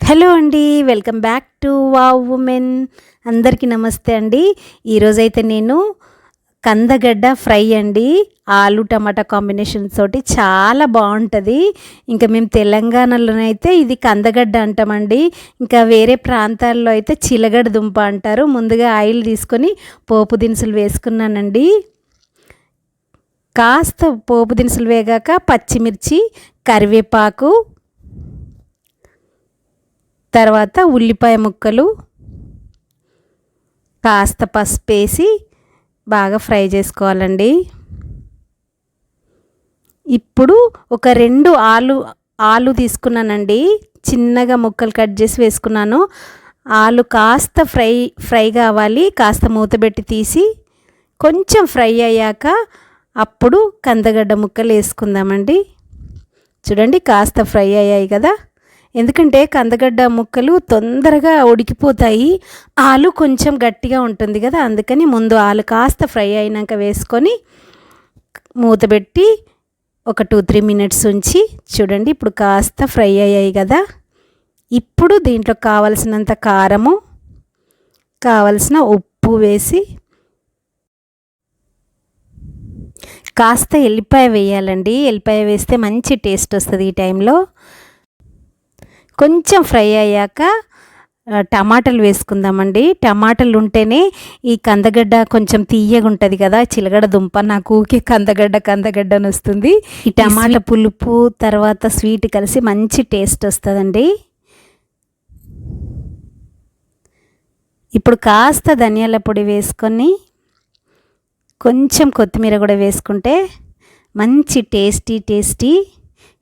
Hello అండి welcome back to wow women. అందరికీ నమస్తే అండి. ఈరోజైతే నేను కందగడ్డ ఫ్రై అండి. ఆలు టమాటా కాంబినేషన్ తోటి చాలా బాగుంటుంది. ఇంకా మేము తెలంగాణలోనైతే ఇది కందగడ్డ అంటామండి. ఇంకా వేరే ప్రాంతాల్లో అయితే చిలగడ దుంప అంటారు. ముందుగా ఆయిల్ తీసుకొని పోపు దినుసులు వేసుకున్నానండి. కాస్త పోపు దినుసులు వేగాక పచ్చిమిర్చి కరివేపాకు తర్వాత ఉల్లిపాయ ముక్కలు కాస్త పసుపు వేసి బాగా ఫ్రై చేసుకోవాలండి. ఇప్పుడు ఒక రెండు ఆలు ఆలు తీసుకున్నానండి. చిన్నగా ముక్కలు కట్ చేసి వేసుకున్నాను. ఆలు కాస్త ఫ్రై ఫ్రై కావాలి. కాస్త మూతబెట్టి తీసి కొంచెం ఫ్రై అయ్యాక అప్పుడు కందగడ్డ ముక్కలు వేసుకుందామండి. చూడండి కాస్త ఫ్రై అయ్యాయి కదా. ఎందుకంటే కందగడ్డ ముక్కలు తొందరగా ఉడికిపోతాయి. ఆలు కొంచెం గట్టిగా ఉంటుంది కదా అందుకని ముందు ఆలు కాస్త ఫ్రై అయినాక వేసుకొని మూత పెట్టి ఒక టూ త్రీ మినిట్స్ ఉంచి చూడండి ఇప్పుడు కాస్త ఫ్రై అయ్యాయి కదా. ఇప్పుడు దీంట్లో కావలసినంత కారము కావలసిన ఉప్పు వేసి కాస్త ఎల్లిపాయ వేయాలండి. ఎల్లిపాయ వేస్తే మంచి టేస్ట్ వస్తుంది ఈ టైంలో. కొంచెం ఫ్రై అయ్యాక టమాటాలు వేసుకుందామండి. టమాటాలు ఉంటేనే ఈ కందగడ్డ కొంచెం తీయగా ఉంటుంది కదా చిలగడ దుంప నాకు ఊకే కందగడ్డ కందగడ్డ అని వస్తుంది. ఈ టమాటా పులుపు తర్వాత స్వీట్ కలిసి మంచి టేస్ట్ వస్తుందండి. ఇప్పుడు కాస్త ధనియాల పొడి వేసుకొని కొంచెం కొత్తిమీర కూడా వేసుకుంటే మంచి టేస్టీ టేస్టీ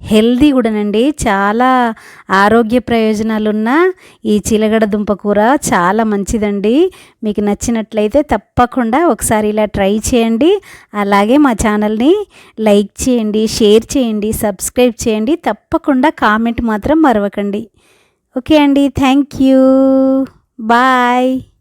హెల్దీ కూడానండి. చాలా ఆరోగ్య ప్రయోజనాలున్న ఈ చిలగడ దుంప కూర చాలా మంచిదండి. మీకు నచ్చినట్లయితే తప్పకుండా ఒకసారి ఇలా ట్రై చేయండి. అలాగే మా ఛానల్ని లైక్ చేయండి షేర్ చేయండి సబ్స్క్రైబ్ చేయండి. తప్పకుండా కామెంట్ మాత్రం మరవకండి. ఓకే అండి. Thank you. బాయ్.